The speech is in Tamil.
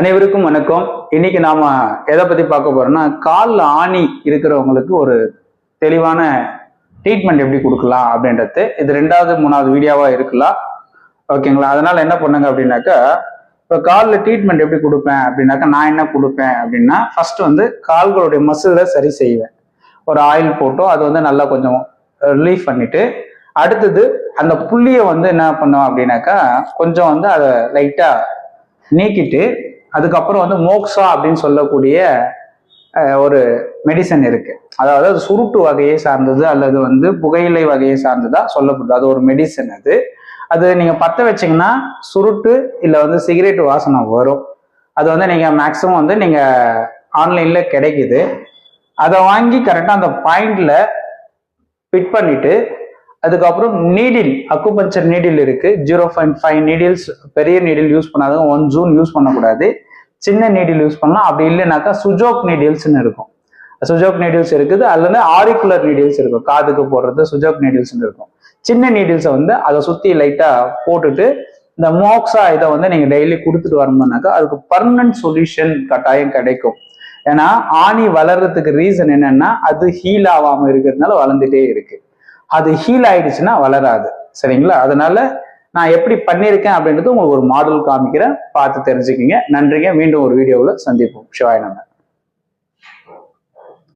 அனைவருக்கும் வணக்கம். இன்னைக்கு நாம எதை பத்தி பார்க்க போறோம்னா காலில் ஆணி இருக்கிறவங்களுக்கு ஒரு தெளிவான ட்ரீட்மெண்ட் எப்படி கொடுக்கலாம் அப்படின்றது. இது ரெண்டாவது மூணாவது வீடியோவா இருக்கலாம். ஓகேங்களா அதனால என்ன பண்ணுங்க அப்படின்னாக்கா இப்போ காலில் ட்ரீட்மெண்ட் எப்படி கொடுப்பேன் அப்படின்னாக்கா நான் என்ன கொடுப்பேன் அப்படின்னா ஃபர்ஸ்ட் வந்து கால்களுடைய மசிலை சரி செய்வேன். ஒரு ஆயில் போட்டோ அது வந்து நல்லா கொஞ்சம் ரிலீஃப் பண்ணிட்டு அடுத்தது அந்த புள்ளியை வந்து என்ன பண்ணுவோம் அப்படின்னாக்கா கொஞ்சம் வந்து அதை லைட்டா நீக்கிட்டு அதுக்கப்புறம் வந்து மோக்ஸா அப்படின்னு சொல்லக்கூடிய ஒரு மெடிசன் இருக்கு. அதாவது அது சுருட்டு வகையை சார்ந்தது அல்லது வந்து புகையிலை வகையை சார்ந்ததா சொல்லப்படுது. அது ஒரு மெடிசன் அது. அது நீங்க பத்த வச்சீங்கன்னா சுருட்டு இல்லை வந்து சிகரெட் வாசனை வரும். அது வந்து நீங்க மேக்சிமம் வந்து நீங்க ஆன்லைன்ல கிடைக்குது. அதை வாங்கி கரெக்டாக அந்த பாயிண்ட்ல ஃபிட் பண்ணிட்டு அதுக்கப்புறம் நீடில் அக்குபஞ்சர் நீடில் இருக்கு. ஜீரோ பாயிண்ட் ஃபைவ் நீடில்ஸ் பெரிய நீடில் யூஸ் பண்ணாதவங்க ஒன் ஜூன் யூஸ் பண்ணக்கூடாது. சின்ன நீடில் யூஸ் பண்ணலாம். அப்படி இல்லைனாக்கா சுஜோக் நீடில்ஸ்னு இருக்கும். சுஜோக் நீடில்ஸ் இருக்குது. அல்லது ஆரிக்குலர் நீடில்ஸ் இருக்கும். காதுக்கு போடுறது சுஜோக் நீடில்ஸ்னு இருக்கும். சின்ன நீடில்ஸை வந்து அதை சுற்றி லைட்டாக போட்டுட்டு இந்த மோக்ஸா இதை வந்து நீங்கள் டெய்லி கொடுத்துட்டு வரணும்னாக்கா அதுக்கு பர்மனன்ட் சொல்யூஷன் கட்டாயம் கிடைக்கும். ஏன்னா ஆணி வளர்றதுக்கு ரீசன் என்னன்னா அது ஹீல் ஆகாம இருக்கிறதுனால வளர்ந்துட்டே இருக்கு. அது ஹீல் ஆயிடுச்சுன்னா வளராது. சரிங்களா? அதனால நான் எப்படி பண்ணியிருக்கேன் அப்படின்றது உங்களுக்கு ஒரு மாடல் காமிக்கிறேன். பார்த்து தெரிஞ்சுக்கிங்க. நன்றிங்க. மீண்டும் ஒரு வீடியோவில் சந்திப்போம். சிவாய் நம்ம